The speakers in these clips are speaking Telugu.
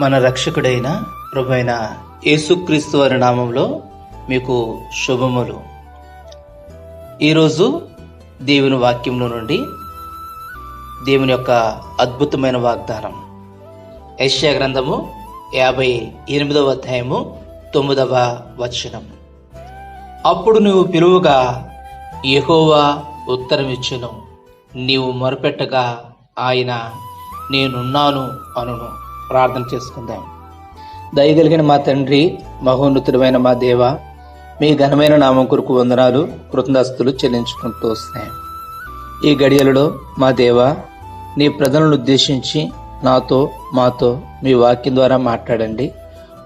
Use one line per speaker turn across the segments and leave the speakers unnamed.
మన రక్షకుడైన ప్రభైన యేసుక్రీస్తు వారి నామంలో మీకు శుభములు. ఈరోజు దేవుని వాక్యంలో నుండి దేవుని యొక్క అద్భుతమైన వాగ్దానం. యశ్యా గ్రంథము యాభై ఎనిమిదవ అధ్యాయము తొమ్మిదవ వచనం. అప్పుడు నువ్వు పిలువగా యహోవా ఉత్తరమిచ్చును. నీవు మొరపెట్టగా ఆయన నేనున్నాను అనును. ప్రార్థన చేసుకుందాం. దయగలిగిన మా తండ్రి మహోన్నతుడమైన మా దేవ మీ ఘనమైన నామం కొరకు వందనాలు కృతజ్ఞతలు చెల్లించుకుంటూ వస్తున్నాయి. ఈ గడియలలో మా దేవ నీ ప్రజలను ఉద్దేశించి నాతో మాతో మీ వాక్యం ద్వారా మాట్లాడండి.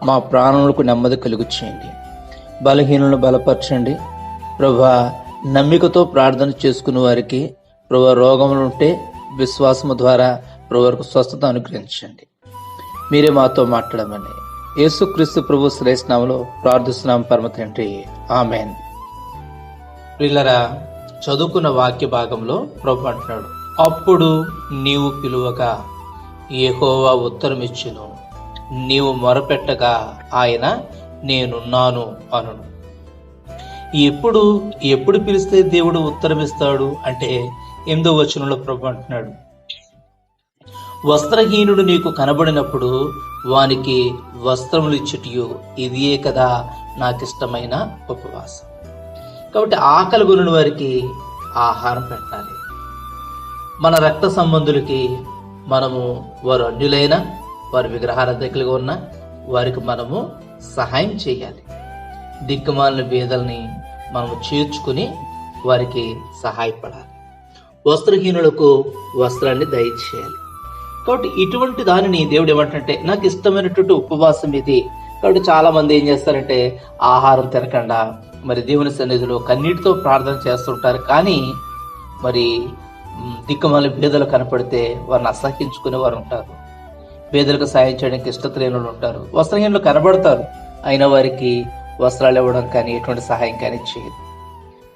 మా ప్రాణములకు నెమ్మది కలుగు చేయండి. బలహీనులను బలపరచండి. ప్రభా నమ్మికతో ప్రార్థన చేసుకునే వారికి ప్రభా రోగములు ఉంటే విశ్వాసము ద్వారా ప్రభువరకు స్వస్థత అనుగ్రహించండి. మీరే మాతో మాట్లాడమని. యేసుక్రీస్తు ప్రభు శ్రేష్ణంలో ప్రార్థిస్తున్నాం పరమ తండ్రి. ఆమెన్. పిల్లరా చదువుకున్న వాక్య భాగంలో ప్రభు అంటున్నాడు అప్పుడు నీవు పిలువగా ఉత్తరం ఇచ్చును నీవు మొరపెట్టగా ఆయన నేనున్నాను అనును. ఎప్పుడు ఎప్పుడు పిలిస్తే దేవుడు ఉత్తరమిస్తాడు అంటే ఎనిమిదో వచనంలో ప్రభు అంటున్నాడు వస్త్రహీనుడు నీకు కనబడినప్పుడు వానికి వస్త్రములు ఇచ్చుటియు. ఇదియే కదా నాకిష్టమైన ఉపవాసం. కాబట్టి ఆకలి గురిన వారికి ఆహారం పెట్టాలి. మన రక్త సంబంధులకి మనము వారు అన్యులైన వారి విగ్రహాల దగ్గరగా ఉన్న వారికి మనము సహాయం చేయాలి. దిక్కుమాలిన బీదల్ని మనము చేర్చుకుని వారికి సహాయపడాలి. వస్త్రహీనులకు వస్త్రాన్ని దయచేయాలి. కాబట్టి ఇటువంటి దానిని దేవుడు ఏమంటే నాకు ఇష్టమైనటువంటి ఉపవాసం ఇది. కాబట్టి చాలా మంది ఏం చేస్తారంటే ఆహారం తినకుండా. మరి దేవుని సన్నిధిలో కన్నీటితో ప్రార్థన చేస్తుంటారు. కానీ మరి దిక్కుమాలి బీదలు కనపడితే వారిని అసహించుకునే వారు ఉంటారు. పేదలకు సాయం చేయడానికి ఇష్టత లేని వాళ్ళు ఉంటారు. వస్త్రహీనులు కనబడతారు. అయిన వారికి వస్త్రాలు ఇవ్వడం కానీ ఎటువంటి సహాయం కానీ చేయదు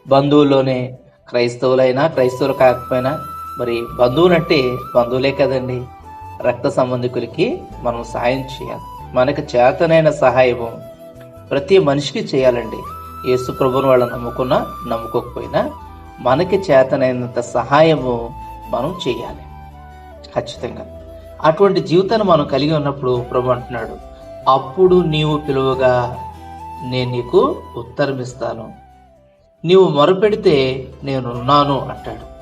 బంధువుల్లోనే క్రైస్తవులైనా క్రైస్తవులు కాకపోయినా మరి బంధువులంటే బంధువులే కదండి. రక్త సంబంధికులకి మనం సహాయం చేయాలి. మనకు చేతనైన సహాయము ప్రతి మనిషికి చేయాలండి. యేసు ప్రభుని వాళ్ళు నమ్ముకున్నా నమ్ముకోకపోయినా మనకి చేతనైనంత సహాయము మనం చేయాలి. ఖచ్చితంగా. అటువంటి జీవితాన్ని మనం కలిగి ఉన్నప్పుడు ప్రభు అంటున్నాడు అప్పుడు నీవు పిలువగా నేను నీకు ఉత్తరం ఇస్తాను. నీవు మొరపెడితే నేనున్నాను అంటాడు.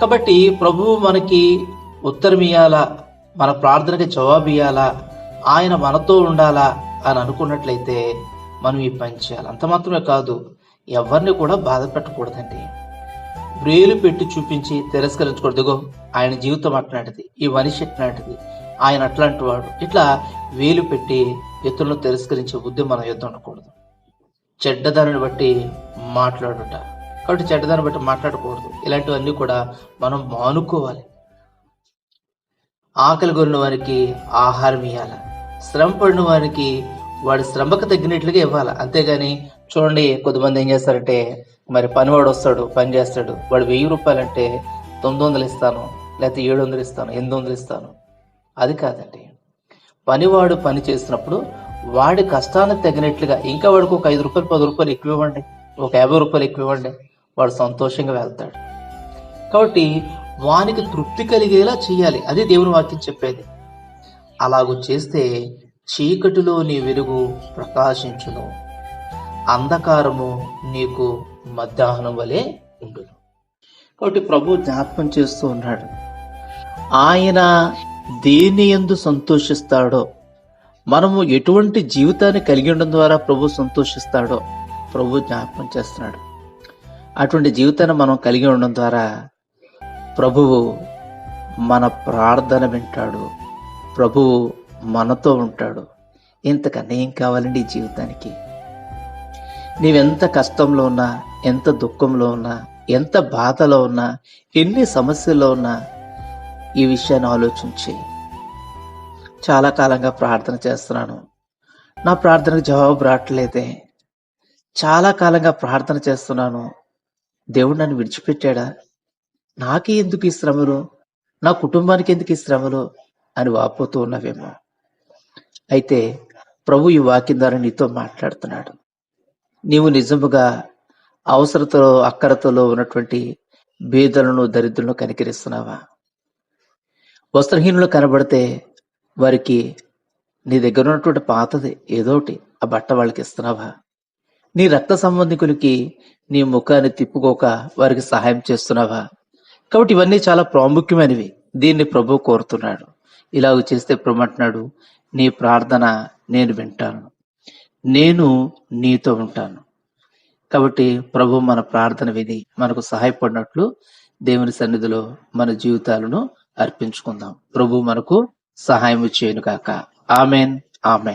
కాబట్టి ప్రభువు మనకి ఉత్తరమియాలా మన ప్రార్థనకి జవాబు ఇయ్యాలా ఆయన మనతో ఉండాలా? అని అనుకున్నట్లయితే మనం ఈ పని చేయాలి. అంత మాత్రమే కాదు ఎవరిని కూడా బాధ పెట్టకూడదండి. వ్రేలు పెట్టి చూపించి తిరస్కరించకూడదు ఆయన జీవితం అట్లాంటిది ఈ మనిషి అట్లాంటిది ఆయన అట్లాంటి వాడు. ఇట్లా వేలు పెట్టి ఇతరులను తిరస్కరించే బుద్ధి మన యుద్ధం ఉండకూడదు. చెడ్డదానిని బట్టి మాట్లాడుట. కాబట్టి చెడ్డదాన్ని బట్టి మాట్లాడకూడదు. ఇలాంటివన్నీ కూడా మనం మానుకోవాలి. ఆకలి కొన్న వారికి ఆహారం ఇవ్వాలి శ్రమ పడిన వారికి వాడి శ్రమకు తగ్గినట్లుగా ఇవ్వాలి. అంతేగాని చూడండి కొంతమంది ఏం చేస్తారంటే మరి పనివాడు వస్తాడు పని చేస్తాడు. వాడు వెయ్యి రూపాయలంటే తొమ్మిది వందలు ఇస్తాను లేకపోతే ఏడు వందలు ఇస్తాను ఎనిమిది వందలు ఇస్తాను. అది కాదండి. పనివాడు పని చేసినప్పుడు వాడి కష్టానికి తగినట్లుగా ఇంకా వాడికి ఒక ఐదు రూపాయలు పది రూపాయలు ఎక్కువ ఇవ్వండి. ఒక యాభై రూపాయలు ఎక్కువ ఇవ్వండి. వాడు సంతోషంగా వెళ్తాడు. కాబట్టి వానికి తృప్తి కలిగేలా చేయాలి. అది దేవుని వాక్యం చెప్పేది. అలాగూ చేస్తే చీకటిలో నీ వెలుగు ప్రకాశించును. అంధకారము నీకు మధ్యాహ్నం వలె ఉండును. కాబట్టి ప్రభు జ్ఞాపకం చేస్తూ ఉన్నాడు. ఆయన దేని ఎందు సంతోషిస్తాడో మనము ఎటువంటి జీవితాన్ని కలిగి ఉండడం ద్వారా ప్రభు సంతోషిస్తాడో ప్రభు జ్ఞాపకం చేస్తున్నాడు. అటువంటి జీవితాన్ని మనం కలిగి ఉండడం ద్వారా ప్రభువు మన ప్రార్థన వింటాడు. ప్రభువు మనతో ఉంటాడు. ఇంతకన్నా ఏం కావాలండి ఈ జీవితానికి? నీవెంత కష్టంలో ఉన్నా ఎంత దుఃఖంలో ఉన్నా ఎంత బాధలో ఉన్నా ఎన్ని సమస్యల్లో ఉన్నా ఈ విషయాన్ని ఆలోచించి చాలా కాలంగా ప్రార్థన చేస్తున్నాను. నా ప్రార్థనకు జవాబు రావట్లేదే. చాలా కాలంగా ప్రార్థన చేస్తున్నాను. దేవుడు నన్ను విడిచిపెట్టాడా? నాకే ఎందుకు ఈ శ్రమలు? నా కుటుంబానికి ఎందుకు ఈ శ్రమలు? అని వాపోతూ ఉన్నవేమో. అయితే ప్రభు ఈ వాక్యం ద్వారా నీతో మాట్లాడుతున్నాడు. నీవు నిజముగా అవసరతలో అక్కరతలో ఉన్నటువంటి బీదలను దరిద్రులను కనికరిస్తున్నావా? వస్త్రహీనులు కనబడితే వారికి నీ దగ్గర ఉన్నటువంటి పాతది ఏదో ఒకటి ఆ బట్ట వాళ్ళకి ఇస్తున్నావా? నీ రక్త సంబంధికులకి నీ ముఖాన్ని తిప్పుకోక వారికి సహాయం చేస్తున్నావా? కాబట్టి ఇవన్నీ చాలా ప్రాముఖ్యమైనవి. దీన్ని ప్రభు కోరుతున్నాడు. ఇలాగ చేస్తే ప్రభు అంటున్నాడు నీ ప్రార్థన నేను వింటాను. నేను నీతో ఉంటాను. కాబట్టి ప్రభు మన ప్రార్థన విని మనకు సహాయపడినట్లు దేవుని సన్నిధిలో మన జీవితాలను అర్పించుకుందాం. ప్రభు మనకు సహాయం చేయను కాక ఆమెన్ ఆమెన్.